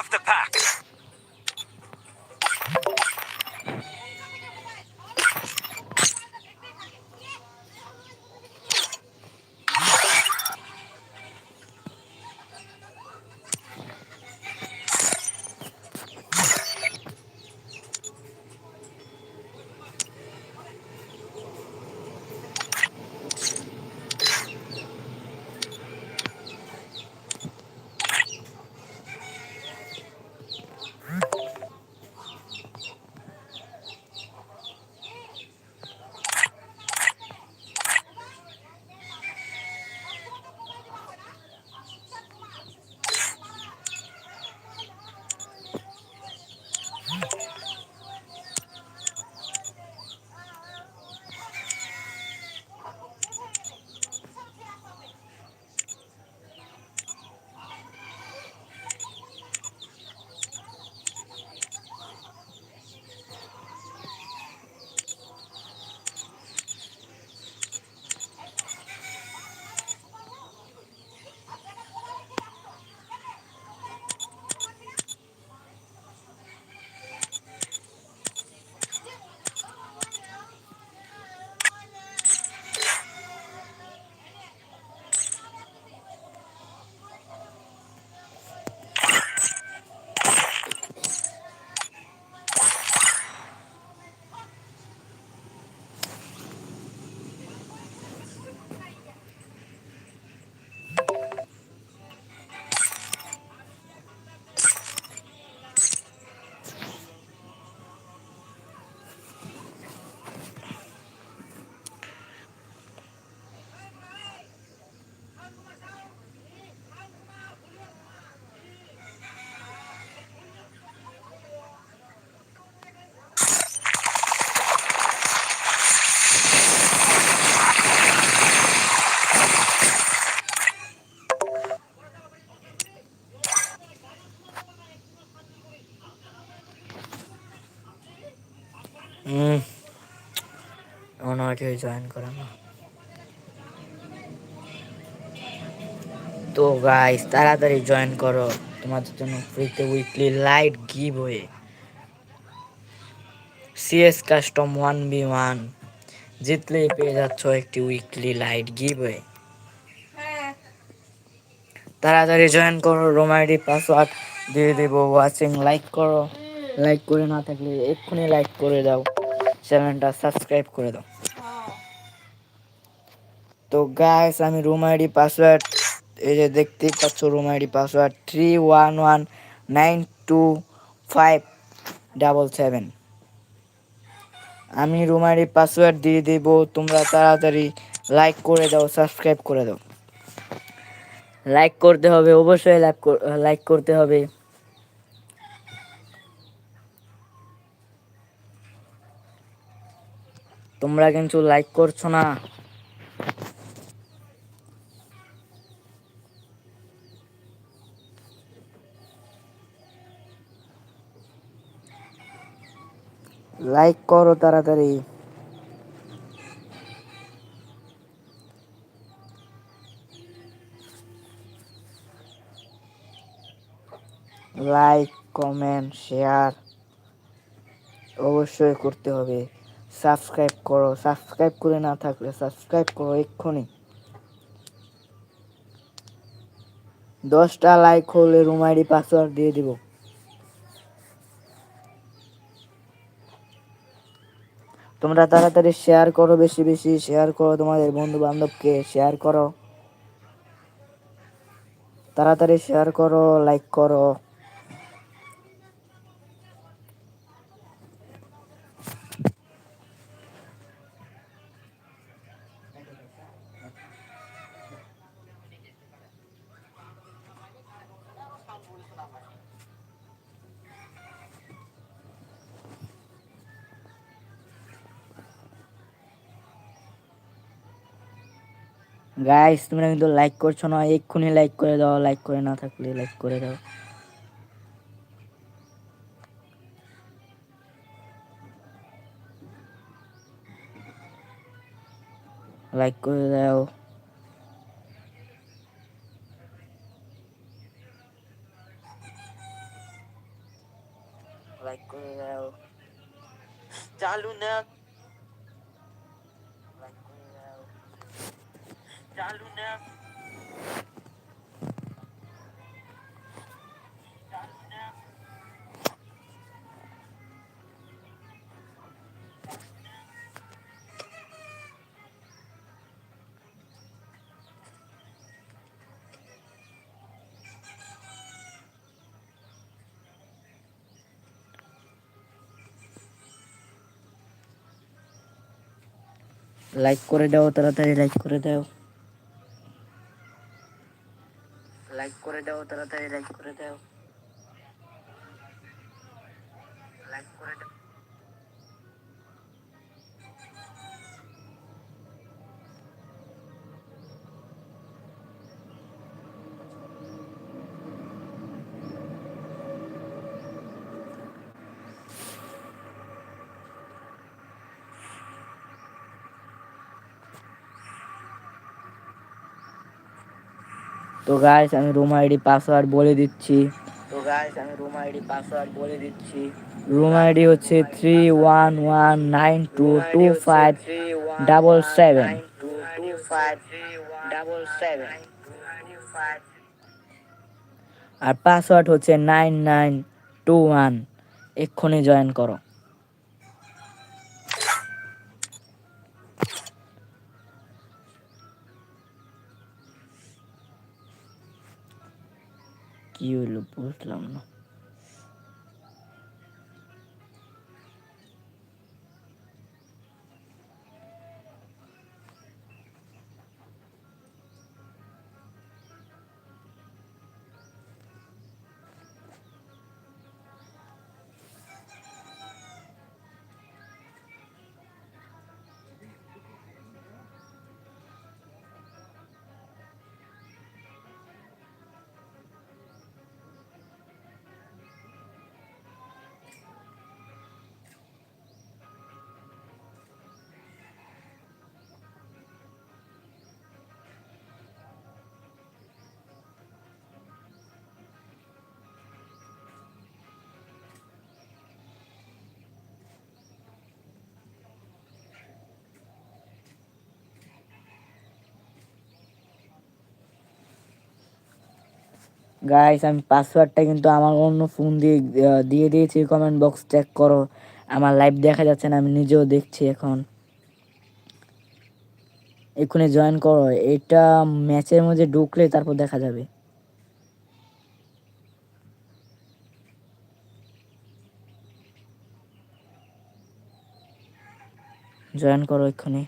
of the pack. কেউ join না। তো গাইস তাড়াতাড়ি জয়েন করো। তোমাদের জন্য ফ্রিতে উইকলি লাইট গিভ হয়ে CS custom one v one জিতলেই পেয়ে যাচ্ছ একটি উইকলি লাইট গিভ হয়ে তাড়াতাড়ি জয়েন করো রোমাইডি পাসওয়ার্ড দিয়ে দেবো। ওয়াচিং লাইক করো। লাইক করে না থাকলে এক্ষুনি লাইক করে দাও। চ্যানেলটা সাবস্ক্রাইব করে দাও। তো গাইস আমি রুম আইডি পাসওয়ার্ড এই যে দেখতেই পাচ্ছ room ID password three one one nine two five double seven আমি রুম আইডি পাসওয়ার্ড দিয়ে দেব, তোমরা তাড়াতাড়ি লাইক করে দাও সাবস্ক্রাইব করে দাও। লাইক করতে হবে, অবশ্যই লাইক লাইক করতে হবে। তোমরা কিন্তু লাইক করছ না। লাইক করো তাড়াতাড়ি। লাইক কমেন্ট শেয়ার অবশ্যই করতে হবে। সাবস্ক্রাইব করো, সাবস্ক্রাইব করে না থাকলে সাবস্ক্রাইব করো এক্ষুনি। দশটা লাইক হলে রুম আইডি পাসওয়ার্ড দিয়ে দিব। তোমরা তাড়াতাড়ি শেয়ার করো, বেশি বেশি শেয়ার করো তোমাদের বন্ধু বান্ধবকে শেয়ার করো। তাড়াতাড়ি শেয়ার করো লাইক করো। গাইস তোমরা কিন্তু লাইক করছ না, এক্ষুনি লাইক করে দাও লাইক করে না থাকলে লাইক করে দাও। লাইক করে দাও। লাইক করে দাও। চালু না চালু না লাইক করে দাও তাড়াতাড়ি লাইক করে দাও লাইক করে দাও তাড়াতাড়ি লাইক করে দাও লাইক করে দাও তো গাইস আমি রুম আইডি পাসওয়ার্ড বলে দিচ্ছি। তো গাইস আমি রুম আইডি পাসওয়ার্ড বলে দিচ্ছি। রুম আইডি হচ্ছে three one one nine two two five double seven আর পাসওয়ার্ড হচ্ছে নাইন নাইন টু ওয়ান এক্ষুনি জয়েন করো। কি হইলো বুঝলাম না Guys আমি পাসওয়ার্ডটা কিন্তু আমার অন্য ফোন দিয়ে দিয়ে দিয়েছি। কমেন্ট বক্স চেক করো। আমার লাইভ দেখা যাচ্ছে না, আমি নিজেও দেখছি এখন। এক্ষুনি জয়েন করো। এটা ম্যাচের মধ্যে ঢুকলে তারপর দেখা যাবে। জয়েন করো এক্ষুনি।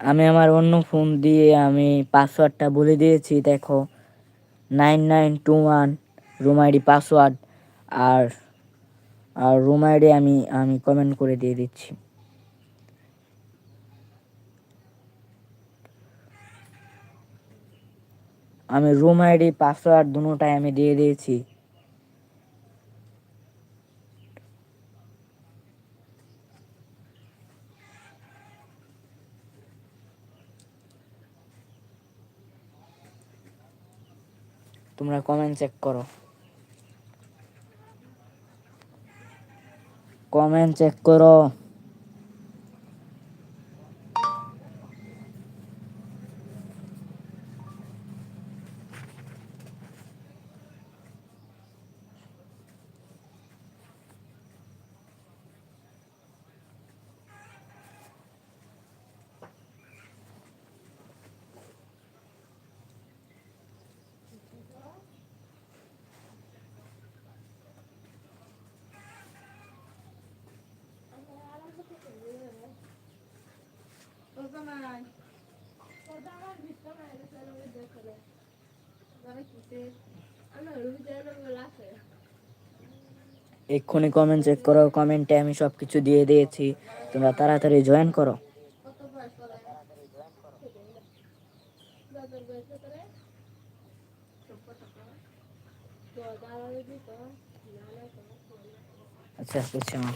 আমি আমার অন্য ফোন দিয়ে আমি পাসওয়ার্ডটা বলে দিয়েছি, দেখো। Nine nine two one room ID password আর আর রুম আইডি আমি আমি কমেন্ট করে দিয়ে দিচ্ছি। আমি রুম আইডি পাসওয়ার্ড দুটোটাই আমি দিয়ে দিয়েছি। তোমরা কমেন্ট চেক করো। কমেন্ট চেক করো। এক্ষুনি কমেন্ট চেক করো কমেন্টে আমি সব কিছু দিয়ে দিয়েছি। তোমরা তাড়াতাড়ি জয়েন করো। আচ্ছা বুঝছি আমার